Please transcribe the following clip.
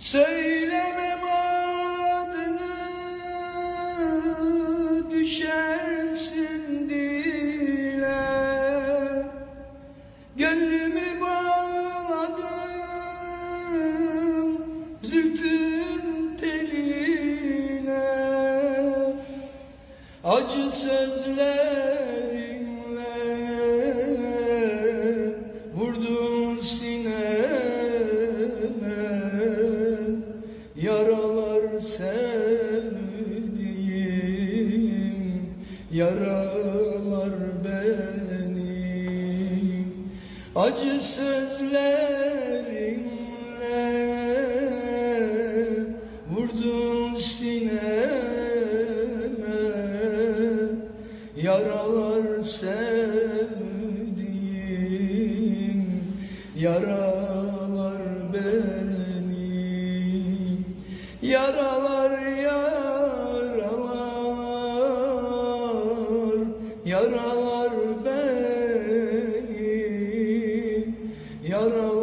Söylemem adını düşersin dile. Gönlümü bağladım zülfün teline. Acı sözlerinle vurdun sineme Yaralar sevdiğim yaralar beni Acı sözlerinle vurdun sineme. Yaralar sevdiğim yaralar Yaralar yaralar Yaralar beni Yaralar